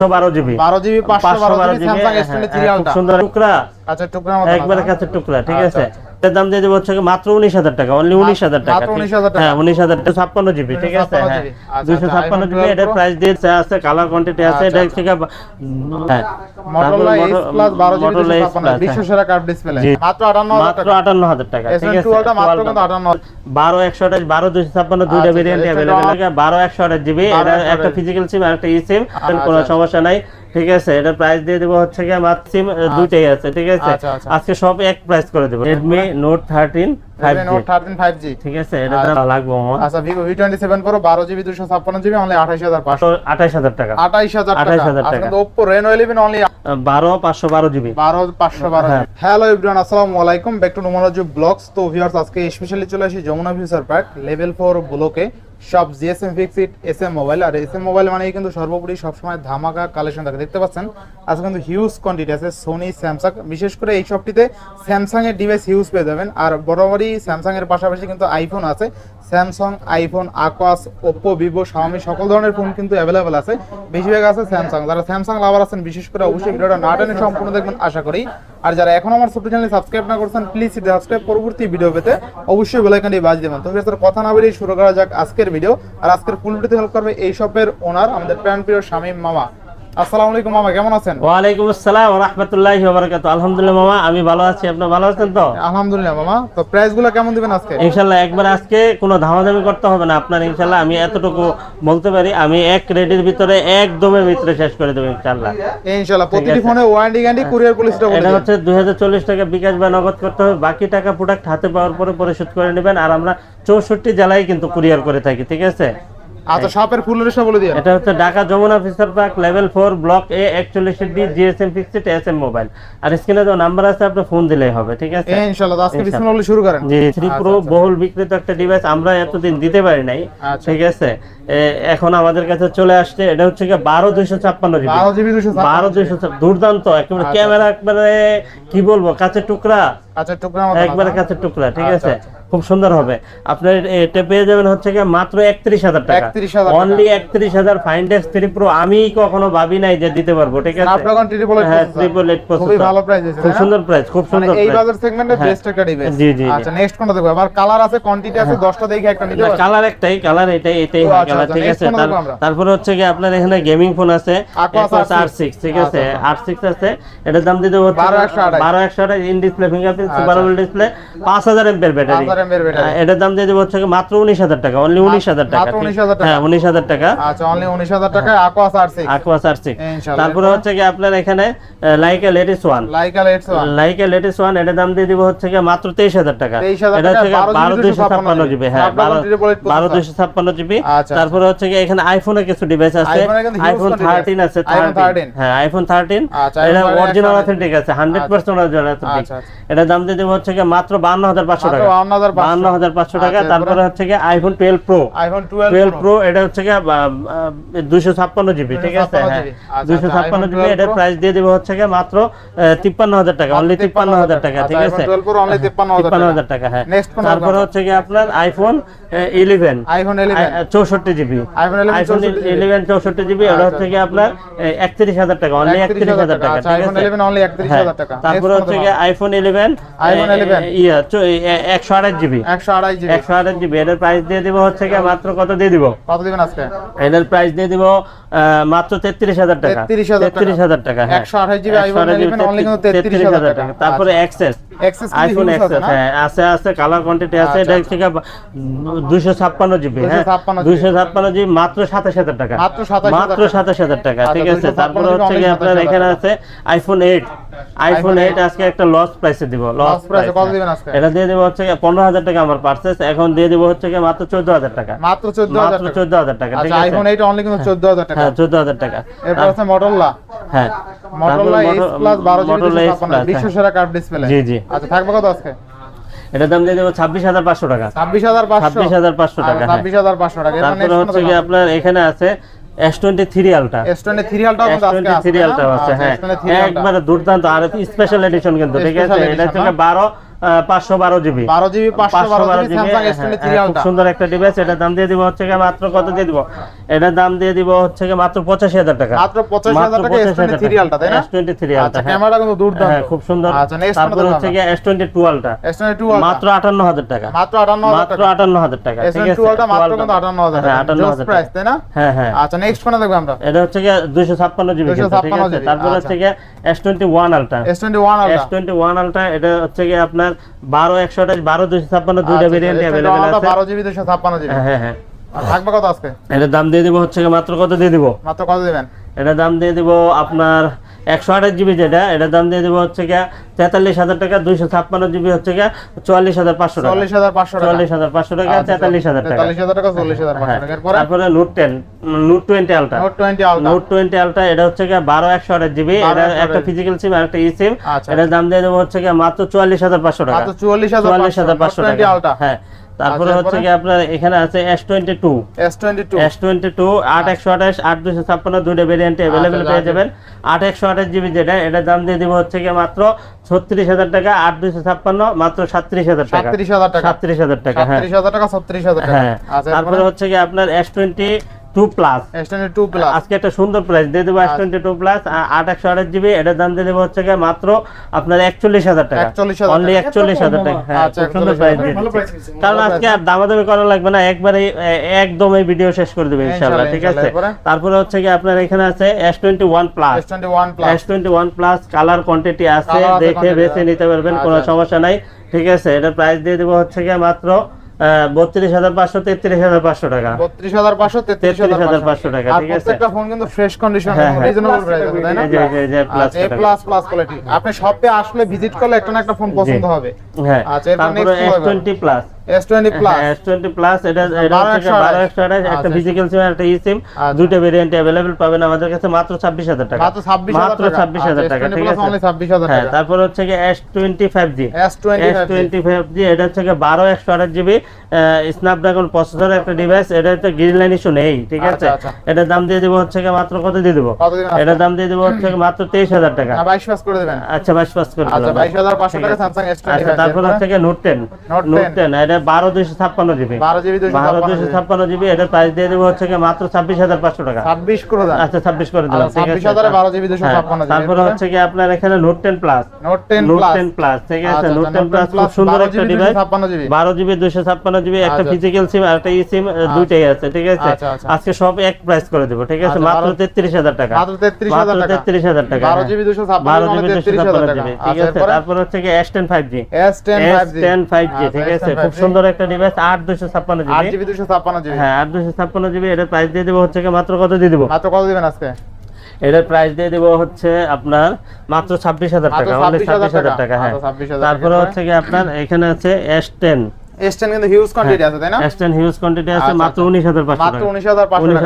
বারো জিবি। বারো জিবি পাঁচশো বারো জিবি খুব আলট্রা সুন্দর টুকরা। আচ্ছা একবারে কাছে টুকরা ঠিক আচ্ছা, আছে? এর দাম দিয়ে দেবো হচ্ছে মাত্র উনিশ হাজার টাকা অনলি উনিশ হাজার টাকা মাত্র ঠিক- 19,000 টাকা। হ্যাঁ উনিশ হাজার টাকা। ছাপ্পান্ন জিবি ঠিক আছে? হ্যাঁ। আচ্ছা, দুশো আচ্ছা, ছাপ্পান্ন জিবি এটার প্রাইস আছে কালার কোয়ান্টিটি আছে আচ্ছা, এটা। থেকে হ্যাঁ। হ্যাঁ। মাত্র আটান্ন হাজার টাকা। ঠিক আছে? টুয়েলভটা মাত্র 12 কিন্তু আটান্ন বারো একশো আঠাশ বারো দুশো ছাপ্পান্ন দুইটা ভেরিয়েন্ট অ্যাভেলেবেল বারো একশো আঠাশ জিবি এটা একটা ফিজিক্যাল সিম আর একটা ই সিম কোনো। সমস্যা নাই। ঠিক আছে এটা প্রাইস দিয়ে দেবো হচ্ছে কি আমার সিম দুইটাই আছে ঠিক আছে? আচ্ছা, আচ্ছা। আজকে সব এক প্রাইস করে দেবো। ঠিক আছে এটা দাম লাগবে আমার। আচ্ছা অনলি পাঁচশো। আঠাইশ হাজার টাকা। আঠাইশ হাজার টাকা। 28,000 টাকা। কিন্তু ওপ্পো রেনো ইলেভেন অনলি বারো পাঁচশো বারো জিবি বারো পাঁচশো বারো হ্যাঁ। হ্যালো এভরিওয়ান আসসালামু আলাইকুম। ব্যাক টু নোমোলজি ব্লগস তো ভিউয়ার্স আজকে স্পেশালি চলে আসি Jamuna future park level four ব্লকে সব GSM fixed S M mobile আর এস এম মোবাইল মানে কিন্তু সর্বোপরি সবসময় ধামাকা কালেকশন থাকে। দেখতে পাচ্ছেন? আজকে কিন্তু হিউজ কোয়ান্টিটি আছে সোনি স্যামসাং বিশেষ করে এই সবটিতে স্যামসাং এর ডিভাইস হিউজ পেয়ে যাবেন। আর বরাবরই স্যামসাং এর পাশাপাশি কিন্তু আইফোন আছে। স্যামসাং আইফোন আকাশ ওপ্পো ভিভো শাওমি সকল ধরনের ফোন কিন্তু অ্যাভেলেবেল আছে। বেশিরভাগ আছে স্যামসাং যারা স্যামসাং লাভার আছেন, বিশেষ করে অবশ্যই ভিডিওটা না টেনে সম্পূর্ণ দেখবেন, আশা করি। আর যারা এখন আমার ছোট্ট চ্যানেল সাবস্ক্রাইব না করছেন প্লিজ সাবস্ক্রাইব পরবর্তী ভিডিও পেতে অবশ্যই বেল আইকনটি বাজ দেবেন। তো কথা না বেরিয়ে শুরু করা যাক আজকের ভিডিও আর আজকের ফুল ভিডিওতে হেল্প করবে এই শপের ওনার আমাদের প্রাণপ্রিয় স্বামী মামা। আসসালামু আলাইকুম মামা কেমন আছেন? ওয়ালাইকুম আসসালাম রহমতুল্লাহি ওবারাকাত আলহামদুলিল্লাহ মামা আমি ভালো আছি। আপনি ভালো আছেন তো? আলহামদুলিল্লাহ মামা। তো প্রাইস কেমন দিবেন আজকে? ইনশাল্লাহ একবার আজকে কোনো ধামাধামি করতে হবে না। আপনার ইনশাল্লাহ আমি এতটুকু বলতে পারি আমি এক রেডির ভিতরে একদমের ভিতরে শেষ করে দেবো ইনশাল্লাহ ইনশাআল্লাহ প্রতিটি ফোনে ওয়ারেন্টি গ্যারান্টি কুরিয়ার পলিসিটা বলে এটা হচ্ছে দুই হাজার চল্লিশ টাকা বিকাশ বা নগদ করতে হবে। বাকি টাকা প্রোডাক্ট হাতে পাওয়ার পরে পরিশোধ করে নেবেন। আর আমরা চৌষট্টি জেলায় কিন্তু কুরিয়ার করে থাকি ঠিক আছে? আচ্ছা শপের ফুল রেটটা বলে দিন এটা হচ্ছে Dhaka Jamuna park level four block A একচল্লিশ D GSM fixed S M mobile আর স্ক্রিনে যে নাম্বার আছে আপনি ফোন দিলেই হবে ঠিক আছে? ইনশাআল্লাহ আজকে বিসমিল্লাহ বলে শুরু করেন। জি প্রো বহুল বিক্রিত একটা ডিভাইস আমরা এতদিন দিতে পারি নাই আচ্ছা। ঠিক আছে? এখন আমাদের কাছে চলে আসছে এটা হচ্ছে কি জিবি বারো জিবি দুশো বারো দুইশো দুর্দান্ত একেবারে আচ্ছা। ক্যামেরা একবারে কি বলব কাছের টুকরা। আচ্ছা একবারে না? কাছের টুকরা ঠিক আচ্ছা, আছে খুব সুন্দর হবে। আপনার এটা পেয়ে যাবেন হচ্ছে কি মাত্র একত্রিশ হাজার টাকা। 31,000 অনলি একত্রিশ হাজার ফাইন্ডেক্স থ্রি প্রো আমি কখনো ভাবি নাই যে দিতে পারব ঠিক আছে? হ্যাঁ ট্রিপল এইট ভালো প্রাইস খুব সুন্দর প্রাইস খুব মানে সুন্দর এই বাজার সেগমেন্টে হ্যাঁ। বেস্ট একটা ডিভাইস জি, জি। আচ্ছা নেক্সট কোনটা দেখব? আমার কালার আছে কোয়ান্টিটি আছে 10টা দেখে একটা নিতে পারবেন কালার একটাই কালার এটাই এটাই আচ্ছা, কালার আচ্ছা, ঠিক আছে? তারপরে হচ্ছে কি আপনার এখানে গেমিং ফোন আছে আর R6 সিক্স ঠিক আছে? আচ্ছা, আর সিক্স আছে এটার দাম দিতে হচ্ছে 12,128 বারো একশো আঠাশ ইন ডিসপ্লে ফিঙ্গারপ্রিন্ট আচ্ছা। সুপার ডিসপ্লে পাঁচ হাজার ব্যাটারি। 5000 mAh battery। এটার দাম দিয়ে দেবো হচ্ছে মাত্র উনিশ হাজার টাকা অনলি উনিশ হাজার টাকা। মাত্র 19,000 টাকা। হ্যাঁ উনিশ হাজার টাকা। আচ্ছা অনলি 19000 টাকায় আকোয়াস আর6 আকুয়াস আর তারপরে হচ্ছে কি আপনার এখানে Leica latest one Leica let's one Leica latest one এটার দাম দিয়ে দিব হচ্ছে কি মাত্র তেইশ হাজার টাকা। এটা হচ্ছে টাকা, বারো দুইশো ছাপ্পান্ন জিবি। হ্যাঁ জিবি আচ্ছা। তারপরে হচ্ছে কি এখানে আইফোনের কিছু ডিভাইস আছে। আইফোন quantity থার্টিন আছে। 13 হ্যাঁ আইফোন আচ্ছা, এটা অরিজিনাল অথেন্টিক আছে অরিজিনাল অথেন্টিক আচ্ছা, আচ্ছা। এটার দাম দিয়ে দেবো হচ্ছে মাত্র বান্ন হাজার পাঁচশো টাকা। বান্ন হাজার পাঁচশো। টাকা আচ্ছা, তারপরে হচ্ছে কি iPhone twelve pro iPhone twelve pro এটা হচ্ছে কি দুইশো ছাপ্পান্ন জিবি ঠিক আছে? হ্যাঁ। আচ্ছা, দুইশো আচ্ছা, ছাপ্পান্ন জিবি এটার প্রাইস দিয়ে দেবো হচ্ছে মাত্র তিপ্পান্ন হাজার টাকা অনলি তিপ্পান্ন হাজার টাকা। ঠিক আছে? iPhone 12 Pro only 53,000 তিপ্পান্ন হাজার টাকা হ্যাঁ। তারপরে হচ্ছে কি আপনার আইফোন ইলেভেন আইফোন 11 চৌষট্টি জিবি। আইফোন ইলেভেন চৌষট্টি জিবি। আচ্ছা, হচ্ছে কি আপনার একত্রিশ হাজার টাকা অনলি একত্রিশ হাজার টাকা ঠিক আছে? 11 only 31,000 টাকা। তারপরে হচ্ছে কি আইফোন ইলেভেন iPhone 11? ইয়া একশো আঠাশ জিবি। 128 জিবি। একশো আঠাশ জিবি। এটার প্রাইস দিয়ে দিব হচ্ছে কি মাত্র কত দিয়ে দিব? কত দিবেন আজকে? এটার প্রাইস দিয়ে দিব মাত্র তেত্রিশ হাজার টাকা। 33,000 টাকা। তেত্রিশ হাজার টাকা হ্যাঁ। 128 জিবি 128 11 only কিন্তু 33,000 33,000 টাকা। তারপরে এক্সেস আইফোন এক্সেস হ্যাঁ আছে আছে কালার কোয়ান্টিটি আছে আচ্ছা, এটা থেকে দুইশো ছাপ্পান্ন জিবি হ্যাঁ। 256 দুইশো ছাপ্পান্ন জিবি মাত্র সাতাশ হাজার টাকা। মাত্র 27,000 টাকা। সাতাশ হাজার টাকা আচ্ছা, ঠিক আছে? 256 তারপরে হচ্ছে কি আপনার এখানে আছে iPhone eight iPhone iPhone eight আজকে একটা লস প্রাইসে দিব। লস এ কত দিবেন আজকে? এটা দিয়ে দিব হচ্ছে পনেরো হাজার টাকা আমার পার্সেস এখন দিয়ে দিব হচ্ছে কি মাত্র চোদ্দ হাজার টাকা। মাত্র 14000 টাকা। চোদ্দ হাজার টাকা ঠিক আচ্ছা আছে? আইফোন 8 অনলি কিন্তু 14000 টাকা। হ্যাঁ চোদ্দ হাজার টাকা। এরপর আছে মটোরোলা হ্যাঁ। Motorola S plus 12 GB Motorola Ace 256 বিশ্ব হ্যাঁ। সেরা কার্ভ ডিসপ্লে জি, জি। আচ্ছা থাকবে কত আজকে? এটার দাম দিয়ে দেবো ছাব্বিশ হাজার পাঁচশো টাকা। 26500 26,500 টাকা, হ্যাঁ। 26500 টাকা। এরপর তারপরে হচ্ছে কি আপনার এখানে আছে S23 আলটা S23 আলটা কিন্তু আজকে S23 আলটা আছে হ্যাঁ একবারে দুর্দান্ত আর স্পেশাল এডিশন কিন্তু ঠিক আছে এটা হচ্ছে 12 পাঁচশো বারো জিবি। বারো জিবি পাঁচশো বারো GB Samsung S twenty three খুব সুন্দর একটা ডিভাইস এটার দাম দিয়ে দিব হচ্ছে মাত্র কত দিয়ে দিব? এটার দাম দিয়ে দিব হচ্ছে মাত্র পঁচাশি হাজার টাকা। মাত্র পঁচাশি হাজার টাকা এস টোয়েন্টি থ্রি আলট্রা তাই না? এস টোয়েন্টি থ্রি আচ্ছা ক্যামেরা কিন্তু দুর্দান্ত। হ্যাঁ খুব সুন্দর। আচ্ছা তারপর হচ্ছে গিয়ে S twenty two ultra S twenty two মাত্র আটান্ন হাজার টাকা। মাত্র আটান্ন মাত্র আটান্ন হাজার টাকা এস টোয়েন্টি টু আলট্রা মাত্র কিন্তু আটান্ন হাজার হ্যাঁ, টাকা। 58 হাজার প্রাইস তাই না? হ্যাঁ হ্যাঁ। আচ্ছা নেক্সট কোনটা দেখব আমরা? এটা হচ্ছে গিয়ে দুইশো ছাপ্পান্ন জিবি 256 ঠিক আছে? GB তারপর আচ্ছা। হচ্ছে গিয়ে S twenty one ultra S twenty one S twenty one ultra এটা হচ্ছে গিয়ে আপনার বারো একশো আঠাশ বারো দুশো ছাপ্পান্ন দুইটা ভেরিয়েন্ট অ্যাভেলেবেল আছে। বারো জিবি দুশো ছাপ্পান্ন জিবি হ্যাঁ হ্যাঁ হ্যাঁ। থাকবে কত আজকে? এটার দাম দিয়ে দিব হচ্ছে মাত্র কত দিয়ে দিব? মাত্র কত দিবেন? এটার দাম দিয়ে দিব আপনার একশো আঠাশ জিবি যেটা এটার দাম দিয়ে দিব হচ্ছে গিয়ে তেতাল্লিশ হাজার টাকা দুইশো ছাপ্পান্ন জিবি হচ্ছে গিয়ে চুয়াল্লিশ হাজার পাঁচশো টাকা। চল্লিশ হাজার পাঁচশো টাকা। চুয়াল্লিশ হাজার পাঁচশো টাকা আচ্ছা, তেতাল্লিশ হাজার টাকা। তেতাল্লিশ হাজার টাকা চল্লিশ হাজার হ্যাঁ তারপরে note ten note twenty ultra note twenty ultra note twenty ultra এটা হচ্ছে গিয়ে বারো একশো আঠাশ জিবি এটা একটা ফিজিক্যাল সিম আর একটা ই সিম আচ্ছা। এটার দাম দিয়ে দেবো হচ্ছে গিয়ে মাত্র চুয়াল্লিশ হাজার পাঁচশো টাকা। চুয়াল্লিশ হাজার পাঁচশো। টাকা। হ্যাঁ। তারপরে হচ্ছে কি আপনার এখানে আছে S twenty two S twenty two S twenty two আট একশো আঠাশ আট দুশো ছাপ্পান্ন দুইটা ভেরিয়েন্টে আচ্ছা, পেয়ে আচ্ছা। যাবেন। আট একশো আঠাশ জিবি যেটা এটা দাম দিয়ে দিব হচ্ছে কি মাত্র ছত্রিশ হাজার টাকা আট দুশো ছাপ্পান্ন মাত্র সাতত্রিশ হাজার টাকা। সাতত্রিশ হাজার টাকা। সাতত্রিশ হাজার টাকা হ্যাঁ। সাতত্রিশ হাজার টাকা ছত্রিশ হাজার টাকা। হ্যাঁ। আচ্ছা তারপরে হচ্ছে কি আপনার S twenty plus S twenty two plus আজকে একটা সুন্দর প্রাইস দিয়ে দেবো এস প্লাস আট একশো আঠাশ জিবি এটার দাম দিয়ে দেবো হচ্ছে মাত্র আপনার একচল্লিশ হাজার টাকা। 41,000 অনলি টাকা। একচল্লিশ হাজার টাকা হ্যাঁ সুন্দর প্রাইস দিয়ে ভালো দিচ্ছি। price দিচ্ছে। কারণ আজকে আর দামাদামি করা লাগবে না একবারে একদম এই ভিডিও শেষ করে দেবে ঠিক আছে? তারপরে হচ্ছে কি আপনার এখানে আছে S twenty one plus S twenty one plus colour quantity আছে দেখে বেছে নিতে পারবেন কোনো। সমস্যা নাই ঠিক আছে? এটার প্রাইস দিয়ে দেবো হচ্ছে গিয়ে মাত্র বত্রিশ হাজার পাঁচশো তেত্রিশ হাজার পাঁচশো টাকা। বত্রিশ হাজার পাঁচশো তেত্রিশ হাজার পাঁচশো টাকা, ঠিক আছে? ফোন কিন্তু fresh condition. Plus plus quality আপনি শপে আসলে ভিজিট করলে একটা না একটা ফোন পছন্দ হবে। হ্যাঁ। আচ্ছা, S plus S twenty plus S twenty plus এটা এটা হচ্ছে একশো বারো আঠাশ। একশো আঠাশ একটা আচ্ছা। ফিজিক্যাল সিম একটা ই সিম আচ্ছা। ভেরিয়েন্ট অ্যাভেলেবেল পাবেন আমাদের কাছে মাত্র ছাব্বিশ হাজার টাকা। মাত্র ছাব্বিশ হাজার মাত্র টাকা। ঠিক আছে? অনলি ছাব্বিশ হাজার হ্যাঁ টাকা। তারপর হচ্ছে কি এটা হচ্ছে স্ন্যাপড্রাগন প্রসেসর একটা ডিভাইস এটা হচ্ছে গ্রিন লাইন ইস্যু নেই ঠিক আছে? আচ্ছা, আচ্ছা। দাম দিয়ে দেবো হচ্ছে গিয়ে মাত্র কত দিয়ে দেবো? এটার দাম দিয়ে দেবো হচ্ছে মাত্র তেইশ হাজার টাকা। বাইশ পাস করে দেবেন। আচ্ছা পাস করে আচ্ছা দিলাম। বাইশ হাজার পাঁচশো ঠিক টাকা আচ্ছা তারপর হচ্ছে গিয়ে note ten Note note 10 ten এটা বারো দুইশো ছাপ্পান্ন জিবি। বারো জিবি দুশো বারো দুইশো ছাপ্পান্ন জিবি এটার প্রাইস দিয়ে দেবো হচ্ছে মাত্র ছাব্বিশ হাজার পাঁচশো টাকা। ছাব্বিশ করে আচ্ছা ছাব্বিশ করে দিলাম আচ্ছা, ঠিক 26 আছে। হাজারে 12 জিবি দুশো ছাপ্পান্ন জিবি। তারপরে হচ্ছে কি আপনার এখানে note ten plus note ten note ten plus ঠিক আছে? আচ্ছা, নোট আচ্ছা, টেন প্লাস খুব সুন্দর একটা ডিভাইস বারো জিবি দুশো ছাপ্পান্ন জিবি একটা আচ্ছা। ফিজিক্যাল সিম আর একটা ই সিম দুইটাই আছে ঠিক আছে? আচ্ছা, আচ্ছা। আজকে সব এক প্রাইস করে দেবো ঠিক আছে? আচ্ছা, মাত্র তেত্রিশ হাজার টাকা। মাত্র 33,000 মাত্র টাকা। তেত্রিশ হাজার টাকা বারো হ্যাঁ। জিবি দুশো ছাপ্পান্ন মানে জিবি দুশো 33,000 ছাপ্পান্ন টাকা। জিবি ঠিক আচ্ছা, আছে? তারপর হচ্ছে কি S ten five G S ten five G আচ্ছা, ঠিক আছে? খুব 5G সুন্দর একটা ডিভাইস আট দুশো ছাপ্পান্ন আট জিবি জিবি দুশো ছাপ্পান্ন জিবি। হ্যাঁ আট দুশো ছাপ্পান্ন জিবি এটার প্রাইস দিয়ে দেবো হচ্ছে মাত্র কত দিয়ে দেবো? মাত্র কত দিবেন আজকে? এটার প্রাইস দিয়ে দেবো হচ্ছে আপনার মাত্র ছাব্বিশ হাজার টাকা অনলি 26,000 ছাব্বিশ হাজার টাকা। টাকা হ্যাঁ। তারপরে হচ্ছে কি আপনার এখানে আছে এস টেন এস টেন কিন্তু হিউজ কোয়ান্টিটি আছে তাই না? এস টেন হিউজ কোয়ান্টিটি আছে আচ্ছা, মাত্র আচ্ছা। উনিশ হাজার পাঁচশো মাত্র টাকা। উনিশ হাজার পাঁচশো উনিশ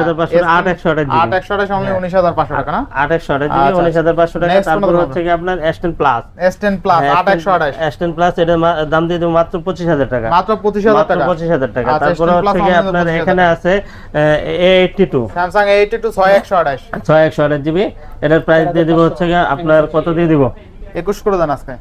টাকা না? আট একশো আঠাশ জিবি আচ্ছা, টাকা। তারপর হচ্ছে কি আপনার S ten plus S ten plus আট একশো আঠাশ। এস টেন প্লাস এটার দাম দিয়ে দেবো মাত্র পঁচিশ হাজার টাকা। মাত্র পঁচিশ হাজার মাত্র টাকা। পঁচিশ হাজার টাকা। আচ্ছা, তারপরে S10 হচ্ছে কি আপনার এখানে আছে A eighty two Samsung eighty two ছয় একশো আঠাশ। ছয় একশো আঠাশ জিবি। এটার প্রাইস দিয়ে দিব হচ্ছে গিয়ে আপনার কত দিয়ে দিব? একুশ করে দেন আজকে।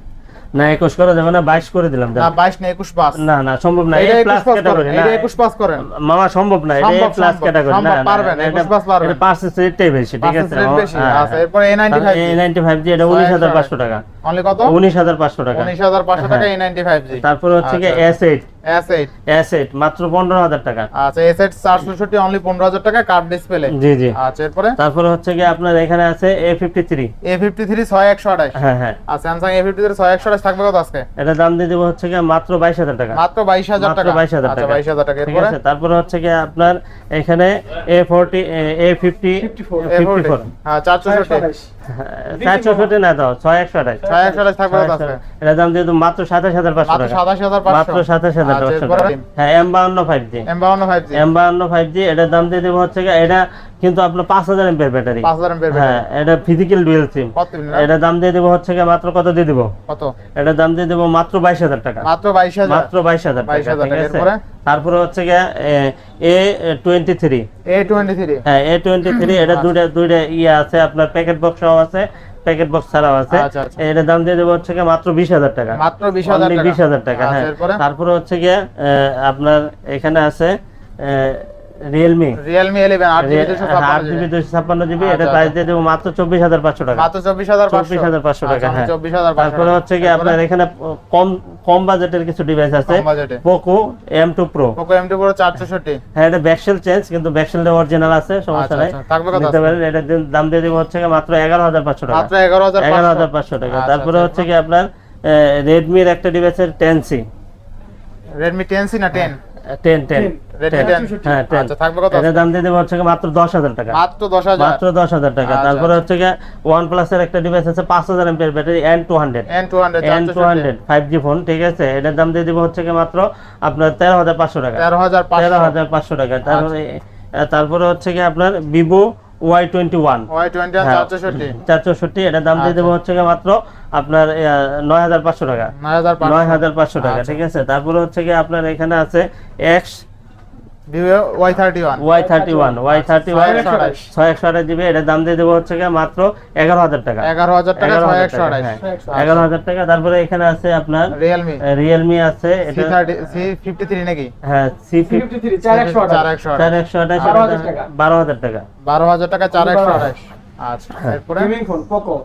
না একুশ করে যাবে না বাইশ করে দিলাম না বাইশ না একুশ পাস না না সম্ভব না এটা প্লাস ক্যাটাগরি না এটা একুশ পাস করেন মামা সম্ভব না এটা প্লাস ক্যাটাগরি না পারবেন, 21 পাস পারবেন। এটা পার্সেন্ট রেটটাই বেশি ঠিক আছে হ্যাঁ, আচ্ছা। এরপরে A95 ফাইভ জি এটা ছয় উনিশ একশো হাজার আঠাশ। পাঁচশো টাকা অনলি কত? 19500 টাকা। 19500 টাকা হ্যাঁ। A95G তারপর হচ্ছে কি S8 S8 S8 মাত্র 15000 টাকা। আচ্ছা S8 460 অনলি 15000 টাকা কার্ড ডিসপ্লে জি জি। আচ্ছা এরপরে? তারপর হচ্ছে কি আপনার এখানে আছে A53 A53 6128 হ্যাঁ হ্যাঁ। আর Samsung A53 6128 থাকবে কত আজকে? এটা দাম দিয়ে দেব হচ্ছে কি মাত্র 22000 টাকা। মাত্র 22000 টাকা। 22000 আচ্ছা, টাকা। 22000 টাকা। এরপরে? তারপর হচ্ছে কি আপনার এখানে A40 A50 54 A54 হ্যাঁ 460 460 হ্যাঁ, না দাও 6128 এটা দাম দিয়ে মাত্র সাতাশ হাজার পাঁচশো টাকা। মাত্র সাতাশ হাজার আচ্ছা, পাঁচশো টাকা। হ্যাঁ এম বাউন্ন ফাইভ জি এম বাউন্ন ফাইভ জি এম বাউন্ন ফাইভ জি এটার দাম দিয়ে দেবো হচ্ছে এটা কিন্তু আপনার পাঁচ হাজার এমপের ব্যাটারি। পাঁচ হাজার এমপের হ্যাঁ এটা ফিজিক্যাল ডুয়েল সিম কত দিবেন না? এটার দাম দিয়ে দেবো হচ্ছে মাত্র কত দিয়ে দেবো? কত? এটার দাম দিয়ে দেবো মাত্র বাইশ হাজার টাকা। মাত্র বাইশ হাজার। মাত্র বাইশ হাজার টাকা ঠিক আছে? তারপরে হচ্ছে গিয়ে A twenty three A twenty three হ্যাঁ এ টোয়েন্টি থ্রি এটা দুইটা দুইটা ইয়ে আছে আপনার প্যাকেট বক্স আছে। প্যাকেট বক্স ছাড়াও আছে। আচ্ছা, আচ্ছা। এটার দাম দিয়ে দেবো হচ্ছে মাত্র বিশ হাজার টাকা। মাত্র বিশ হাজার টাকা। আচ্ছা, হ্যাঁ। তারপরে হচ্ছে গিয়ে আপনার এখানে আছে রিয়েলমি রিয়েলমি ইলেভেন আট জিবি দুশো ছাপ্পান্ন জিবি এটা আচ্ছা, প্রাইস দিয়ে দেবো মাত্র চব্বিশ হাজার পাঁচশো টাকা। মাত্র চব্বিশ হাজার চব্বিশ হাজার পাঁচশো টাকা হ্যাঁ। চব্বিশ হাজার তারপরে হচ্ছে কি আপনার এখানে কম কম বাজেটের কিছু ডিভাইস আছে। Poco M two pro Poco M two pro চারশোষট্টি হ্যাঁ এটা ব্যাকসেল চেঞ্জ কিন্তু ব্যাকসেলটা অরিজিনাল আছে সমস্যা আচ্ছা, নাই। আচ্ছা। নিতে পারেন এটার দাম দিয়ে দেবো হচ্ছে মাত্র এগারো হাজার পাঁচশো টাকা। মাত্র এগারো হাজার এগারো হাজার পাঁচশো টাকা। আচ্ছা, তারপরে আচ্ছা, হচ্ছে কি আপনার রেডমির একটা ডিভাইসের ten C Redmi ten C না ten ten ten Redmi ten হ্যাঁ টেন আচ্ছা থাকবে কত? এটার দাম দিয়ে দেবো হচ্ছে মাত্র দশ হাজার টাকা। মাত্র দশ হাজার? মাত্র দশ হাজার টাকা। আচ্ছা, তারপরে হচ্ছে কি ওয়ান প্লাসের একটা ডিভাইস আছে পাঁচ হাজার ampere battery N two hundred N two hundred N two hundred five G phone ঠিক আছে? এটার দাম দিয়ে দিব হচ্ছে মাত্র আপনার তেরো হাজার পাঁচশো টাকা। তেরো হাজার তেরো পাঁচশো হাজার পাঁচশো টাকা। তারপরে তারপরে হচ্ছে কি আপনার Vivo Y twenty one Y twenty. চারশোষট্টি চার এটার দাম দিয়ে দেবো হচ্ছে মাত্র আপনার নয় হাজার পাঁচশো টাকা। নয় হাজার পাঁচশো। টাকা আচ্ছা। ঠিক আছে? তারপরে হচ্ছে কি আপনার এখানে আছে X Y thirty one Y thirty one Y thirty one ছয় একশো আঠাশ। জিবি এটার দাম দিয়ে দেবো হচ্ছে মাত্র এগারো হাজার টাকা। এগারো হাজার টাকা ছয় একশো হ্যাঁ। আঠাশ। এগারো হাজার টাকা তারপরে এখানে আছে আপনার রিয়েলমি আছে হ্যাঁ সি ফিফটি থ্রি চার একশো চার একশো আঠাশ। বারো হাজার টাকা। বারো হাজার টাকা। চার একশো আঠাশ। আচ্ছা হ্যাঁ। এরপরে? ফোন পোকো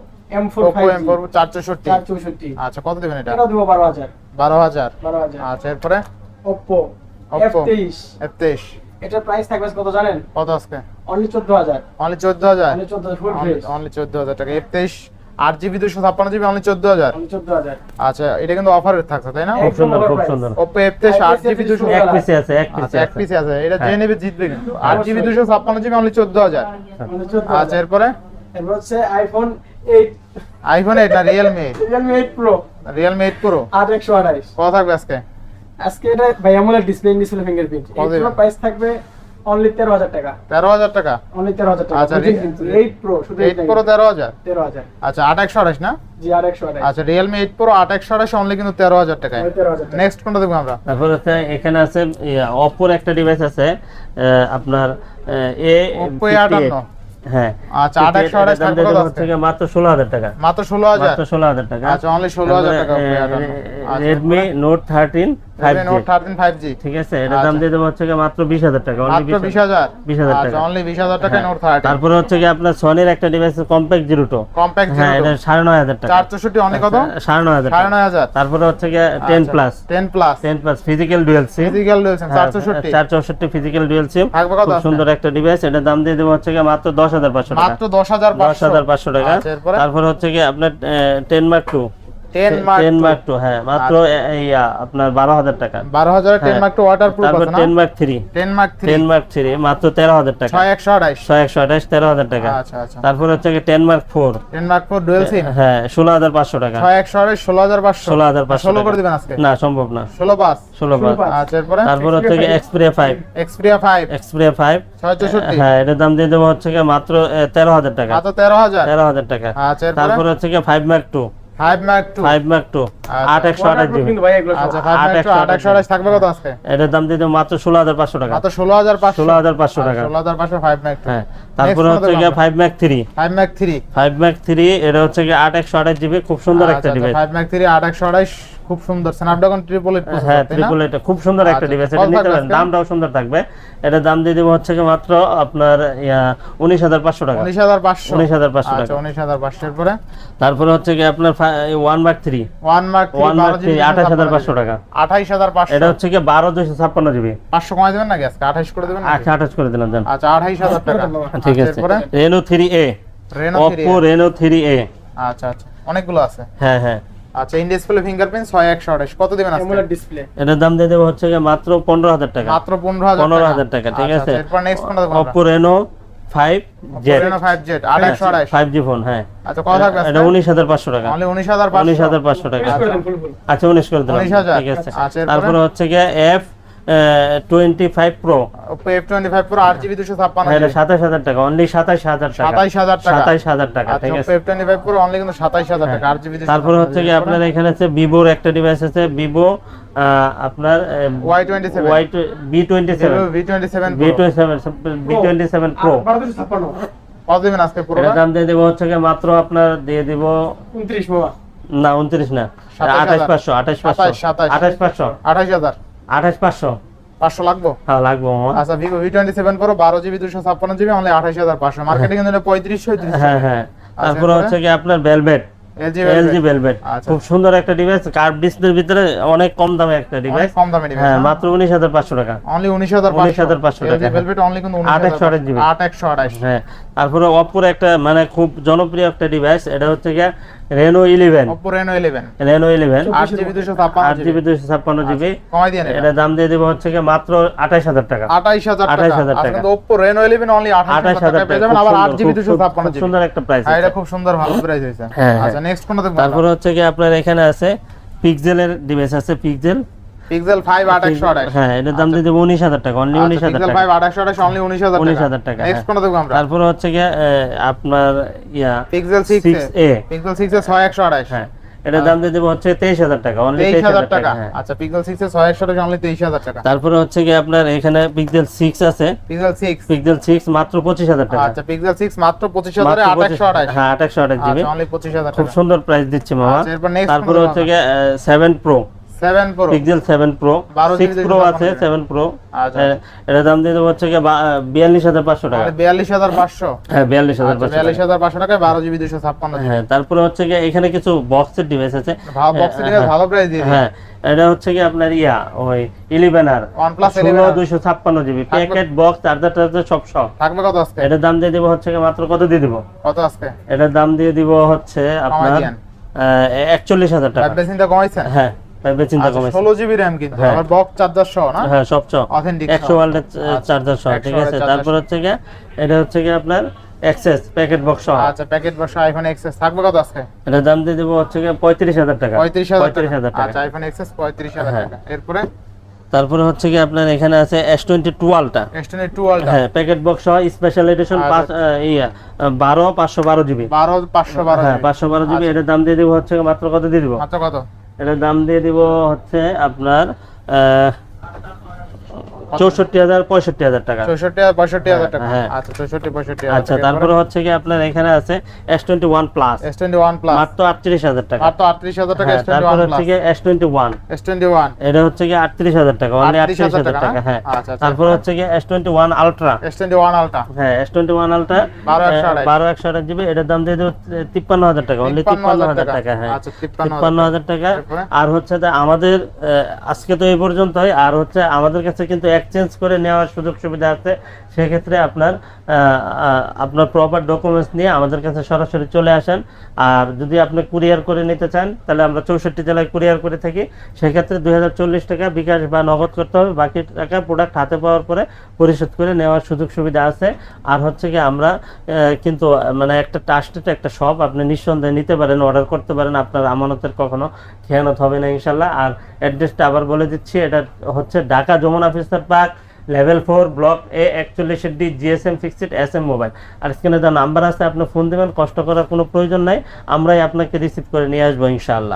চারশোষট্টি আচ্ছা কত দেবেন এটা? বারো হাজার। আচ্ছা এরপরে? ওপো F23 এটার অনলি অনলি টাকা। F23 আট জিবি দুশো ছাপ্পান্ন হাজার আচ্ছা এটা কিন্তু আট জিবি দুশো আচ্ছা, এক আছে এটা নেবে জিতবে আট জিবি দুশো হাজার আচ্ছা এরপরে? আইফোন এটা Realme pro Realme eight pro কত থাকবে আজকে? আজকে এটা ভাই আমলের display display fingerprint? Eight price থাকবে অনলি তেরো হাজার টাকা। তেরো হাজার টাকা? অনলি তেরো হাজার টাকা। আচ্ছা, কিন্তু? এইট প্রো শুধু এইট প্রো তেরো হাজার? তেরো হাজার। আচ্ছা আট একশো আঠাশ না? জি আর একশো আঠাইশ আচ্ছা রিয়েলমি এইট প্রো আট একশো আঠাশ অনলি কিন্তু তেরো হাজার টাকায়। ওই তেরো হাজার টাকা। নেক্সট কোনটা দেখব আমরা? তারপর হচ্ছে এখানে আছে অপোর একটা ডিভাইস আছে আহ, আপনার এ Oppo A58 হ্যাঁ। আচ্ছা, 828 এটার দাম থাকবে কত দেবো আজকে? হচ্ছে গিয়ে মাত্র ষোলো হাজার টাকা। মাত্র ষোলো হাজার? মাত্র ষোলো হাজার টাকা। আচ্ছা অনলি ষোলো হাজার টাকা Oppo A58 Redmi note thirteen five note thirteen five G ঠিক আছে এটার দাম। দিয়ে দেবো হচ্ছে মাত্র বিশ হাজার টাকা only মাত্র 20,000 টাকা। অনলি বিশ হাজার টাকায়। তারপরে হচ্ছে কি আপনার সনির একটা device compact zero two compact হ্যাঁ এটা সাড়ে নয় হাজার টাকা। অনেক কত? তারপরে হচ্ছে plus plus physical dual SIM physical physical dual SIM থাকবে কত খুব সুন্দর একটা ডিভাইস এটার দাম দিয়ে দেবো হচ্ছে মাত্র দশ হাজার পাঁচশো টাকা। মাত্র দশ হাজার দশ হাজার পাঁচশো টাকা। আচ্ছা, তারপর হচ্ছে কি আপনার ten mark two mark two হ্যাঁ মাত্র ইয়া আপনার বারো হাজার টাকা। বারো হাজার টেন হ্যাঁ। মার্ক টু ওয়াটার আছে না? মার্ক মার্ক মার্ক মাত্র টাকা। টাকা। আচ্ছা আচ্ছা। তারপর হচ্ছে কি ten mark four ten mark four dual SIM হ্যাঁ টাকা। করে দিবেন আজকে? না সম্ভব না। আচ্ছা এরপরে? তারপর হচ্ছে কি Xperia five Xperia five Xperia হ্যাঁ এটার দাম দিয়ে দেবো হচ্ছে কি মাত্র এ, তেরো হাজার টাকা। মাত্র তেরো হাজার। তেরো হাজার টাকা। আচ্ছা তারপর হচ্ছে কি five mark two five mark two five mark two আচ্ছা। আট একশো আঠাশ জিবি কিন্তু ভাই এগুলো আচ্ছা ফাইভ আট মার্ক টু একশো আট একশো আঠাশ থাকবে কত আজকে? এটার দাম দিয়ে মাত্র ষোলো হাজার পাঁচশো টাকা। মাত্র ষোলো হাজার পাঁচশো? ষোলো হাজার পাঁচশো টাকা। ষোলো হাজার পাঁচশো ফাইভ মার্ক টু হ্যাঁ তারপরে হচ্ছে গিয়ে দেখব five mark three five mark three five mark three এটা হচ্ছে গিয়ে আট একশো আঠাশ জিবি খুব সুন্দর একটা ডিভাইস ফাইভ মার্ক থ্রি আট একশো আঠাইশ খুব সুন্দর স্ন্যাপড্রাগন ট্রিপল এইট হ্যাঁ ট্রিপল এটা খুব সুন্দর একটা আচ্ছা, ডিভাইস এটা নিতে পারেন দামটাও সুন্দর থাকবে। এটা দাম দিয়ে দেবো হচ্ছে মাত্র আপনার উনিশ হাজার পাঁচশো টাকা। উনিশ হাজার পাঁচশো। উনিশ হাজার পাঁচশো আচ্ছা টাকা। উনিশ হাজার পাঁচশো এরপরে? তারপরে হচ্ছে গিয়ে আপনার one mark three one mark one mark three আঠাশ হাজার পাঁচশো টাকা। আঠাইশ হাজার পাঁচশো। এটা হচ্ছে গিয়ে বারো দুশো ছাপ্পান্ন জিবি। পাঁচশো কমাই দেবেন নাকি আজকে? আঠাইশ করে দেবেন আচ্ছা আঠাশ করে দিলাম দেন। আচ্ছা আঠাইশ হাজার টাকা। ঠিক আচ্ছা, আছে। এরপরে? Reno three A Reno three Reno three A আচ্ছা আচ্ছা। অনেকগুলো আছে। হ্যাঁ হ্যাঁ। আচ্ছা ইন ডিসপ্লে ফিঙ্গারপ্রিন্ট 6128 কত দিবেন আজকে? অ্যামোলেড ডিসপ্লে এটার দাম দিয়ে দেব হচ্ছে যে মাত্র 15000 টাকা। মাত্র 15000 টাকা। ঠিক আচ্ছা, আছে? আচ্ছা, এরপর নেক্সট ফোন দেব Oppo Reno 5Z Reno 5Z 8128 5G phone হ্যাঁ আচ্ছা কত থাকবে এটা 19500 টাকা। মানে 19500 19500 টাকা। আচ্ছা। 19 আচ্ছা, করে দিলাম। ঠিক আছে। তারপর হচ্ছে যে F 25 pro F25 pro 8GB 256 27000 টাকা অনলি 27000 টাকা। 27000 টাকা। 27000 টাকা ঠিক আছে? F25 প্রো 27000 টাকা 8GB তারপর হচ্ছে কি এখানে আছে Vivo এর একটা ডিভাইস আছে Vivo আপনার Y27 B27 B27 B27 B27 আজকে পুরো দাম দিয়ে দেব হচ্ছে কি মাত্র আপনার দিয়ে দিব 29 বাবা না 29 না 28500 28500 28500 28000 আঠাশ পাঁচশো। সাতাশ, সাতাশ। আঠাশ পাঁচশো আঠাশ হাজার আঠাশ পাঁচশো পাঁচশো লাগবো? হ্যাঁ লাগবো আচ্ছা Vivo V twenty seven pro বারো জিবি দুশো ছাপ্পান্ন জিবি অনলি আঠাশ হাজার পাঁচশো। মার্কেটে কিন্তু পঁয়ত্রিশশো হ্যাঁ হ্যাঁ। তারপরে হচ্ছে কি আপনার ভেলভেট এলজি এলজি ভেলভেট আচ্ছা। খুব সুন্দর একটা ডিভাইস কার্ভ ডিসপ্লের ভিতরে অনেক কম দামে একটা ডিভাইস কম দামে হ্যাঁ মাত্র উনিশ হাজার পাঁচশো টাকা। অনলি উনিশ হাজার 19,500 টাকা, ভেলভেট অনলি আঠাশ জিবি। আট একশো আঠাশ। হ্যাঁ তারপরে অপ্পোর একটা মানে খুব জনপ্রিয় একটা ডিভাইস এটা হচ্ছে Reno eleven Oppo Reno eleven Reno eleven আট জিবি দুশো ছাপ্পান্ন আট জিবি দুশো ছাপ্পান্ন জিবি। কমাই দিয়ে এটা দাম দিয়ে দেব হচ্ছে কি মাত্র আঠাশ হাজার টাকা। আঠাইশ হাজার টাকা। 28,000 টাকা। আপনাদের Oppo Reno 11 অনলি আঠাশ আঠাশ হাজার হাজার টাকা পেয়ে যাবেন আবার আট সুন্দর, জিবি খুব- দুশো খুব- ছাপ্পান্ন খুব জিবি। সুন্দর একটা প্রাইস হ্যাঁ এটা খুব সুন্দর ভালো প্রাইস হয়েছে হ্যাঁ, আচ্ছা নেক্সট কোনটা দেখব? তারপরে হচ্ছে কি আপনার এখানে আছে পিক্সেলের ডিভাইস আছে পিক্সেল পিক্সেল ফাইভ আট একশো আঠাশ। হ্যাঁ এটার দাম দেবো উনিশ হাজার টাকা অনলি উনিশ হাজার পিক্সেল টাকা। আট একশো আঠাশ অনলি উনিশ হাজার 19,000 টাকা, নেক্সট। কোনটা দেখব আমরা। তারপরে হচ্ছে আহ, আপনার ইয়া Pixel six six A Pixel six A ছয় একশো আঠাশ। হ্যাঁ এটার দাম দিয়ে দেবো হচ্ছে তেইশ হাজার টাকা অনলি তেইশ হাজার টাকা। হ্যাঁ। আচ্ছা পিক্সেল সিক্স এ ছয় একশো অনলি তেইশ হাজার টাকা। তারপরে হচ্ছে কি আপনার এখানে পিক্সেল সিক্স আছে। পিক্সেল সিক্স পিক্সেল সিক্স মাত্র পঁচিশ হাজার টাকা। আচ্ছা পিক্সেল সিক্স মাত্র পঁচিশ হাজারে মাত্র আট 25 একশো আঠাশ। হ্যাঁ একশো আঠাশ জিবি। আচ্ছা অনলি পঁচিশ হাজার খুব সুন্দর প্রাইস দিচ্ছে মামা। আচ্ছা, তারপরে হচ্ছে? গিয়ে seven pro seven pro Pixel seven pro 12 six pro আছে ছাপ্পান্ন সেভেন প্রো আচ্ছা। এটার দাম দিয়ে দেবো হচ্ছে গিয়ে বিয়াল্লিশ হাজার পাঁচশো টাকা। বিয়াল্লিশ হাজার পাঁচশো। হ্যাঁ বিয়াল্লিশ হাজার আচ্ছা টাকায় বারো জিবি দুশো ছাপ্পান্ন জিবি। হ্যাঁ তারপরে হচ্ছে গিয়ে এখানে কিছু বক্সের ডিভাইস আছে। বক্স হ্যাঁ, থেকে ভালো প্রাইস দিয়ে হ্যাঁ এটা হচ্ছে কি আপনার ইয়া ওই ইলেভেন আর OnePlus ষোলো 11R দুইশো জিবি। প্যাকেট বক্স চার্জার টার্জার সব সব। থাকবে কত আজকে? এটার দাম দিয়ে দিব হচ্ছে মাত্র কত দিয়ে দিব? কত আজকে? এটার দাম দিয়ে দিব হচ্ছে আপনার দিয়েন। একচল্লিশ হাজার টাকা। ব্যাটারি চিন্তা কমাইছেন? হ্যাঁ। ভাইবে চিন্তা কমেছে ষোলো জিবি র্যাম কিন্তু। আবার বক্স চার্জার সহ না? হ্যাঁ সব সব। অথেন্টিক একশো ওয়াল্টের চার্জার সহ ঠিক আছে? তারপর হচ্ছে গিয়ে এটা হচ্ছে গিয়ে আপনার এক্সেস প্যাকেট বক্স আচ্ছা প্যাকেট বসা আইফোন এক্সএস থাকবে কত আজকে? এটার দাম দিয়ে দিব হচ্ছে গিয়ে পঁয়ত্রিশ টাকা। পঁয়ত্রিশ হাজার পঁয়ত্রিশ হাজার টাকা। টাকা আচ্ছা আইফোন এক্সএস পঁয়ত্রিশ। টাকা। এরপরে? তারপরে হচ্ছে কি আপনার এখানে আছে এস টোয়েন্টি টুয়েলভটা এক্সটেন্ডেড টুয়েলভ হ্যাঁ প্যাকেট বক্স সহ স্পেশাল এডিশন আচ্ছা। ইয়া বারো পাঁচশো বারো জিবি। বারো পাঁচশো বারো হ্যাঁ GB। পাঁচশো বারো জিবি এটার দাম দিয়ে দিব হচ্ছে মাত্র কত দিয়ে দিব? মাত্র কত? এটার দাম দিয়ে দিব হচ্ছে আপনার চৌষট্টি হাজার পঁয়ষট্টি হাজার টাকা। চৌষট্টি আর পঁয়ষট্টি হাজার টাকা। হ্যাঁ। আচ্ছা চৌষট্টি পঁয়ষট্টি আচ্ছা তারপরে হচ্ছে কি আপনার এখানে আছে S twenty one plus S twenty one plus মাত্র আটত্রিশ হাজার টাকা। মাত্র আটত্রিশ হাজার টাকা এস টোয়েন্টি তারপর হচ্ছে কি S twenty one S twenty one এটা হচ্ছে কি আটত্রিশ হাজার টাকা অনলি আটত্রিশ হাজার টাকা, টাকা হ্যাঁ। তারপর হচ্ছে কি S twenty one ultra S twenty one ultra হ্যাঁ এস টোয়েন্টি ওয়ান আলট্রা বারো একশো আঠাশ জিবি এটার দাম দিয়ে দেবো তিপ্পান্ন হাজার টাকা অনলি তিপ্পান্ন হাজার টাকা। হ্যাঁ। আচ্ছা, 53,000 তিপ্পান্ন হাজার টাকা। আর হচ্ছে যে আমাদের আজকে তো এই পর্যন্তই আর হচ্ছে আমাদের কাছে কিন্তু এক্সচেঞ্জ করে নেওয়ার সুযোগ সুবিধা আছে, সেক্ষেত্রে আপনার আপনার প্রপার ডকুমেন্টস নিয়ে আমাদের কাছে সরাসরি চলে আসেন। আর যদি আপনি কুরিয়ার করে নিতে চান, তাহলে আমরা চৌষট্টি জেলায় কুরিয়ার করে থাকি। সেক্ষেত্রে দুই হাজার চল্লিশ টাকা বিকাশ বা নগদ করতে হবে। বাকি টাকা প্রোডাক্ট হাতে পাওয়ার পরে পরিশোধ করে নেওয়ার সুযোগ সুবিধা আছে। আর হচ্ছে কি, আমরা কিন্তু মানে একটা ট্রাস্টেড একটা শপ আপনি নিঃসন্দেহে নিতে পারেন অর্ডার করতে পারেন। আপনার আমানতের কখনো খেয়ানত হবে না ইনশাল্লাহ আর অ্যাড্রেসটা আবার বলে দিচ্ছি, এটা হচ্ছে Dhaka Jamuna future park level four block A একচল্লিশ D GSM fixed S M mobile আর স্ক্রিনে যা নাম্বার আছে, আপনি ফোন দেবেন, কষ্ট করার কোনো প্রয়োজন নাই, আমরাই আপনাকে রিসিভ করে নিয়ে আসব, ইনশাআল্লাহ।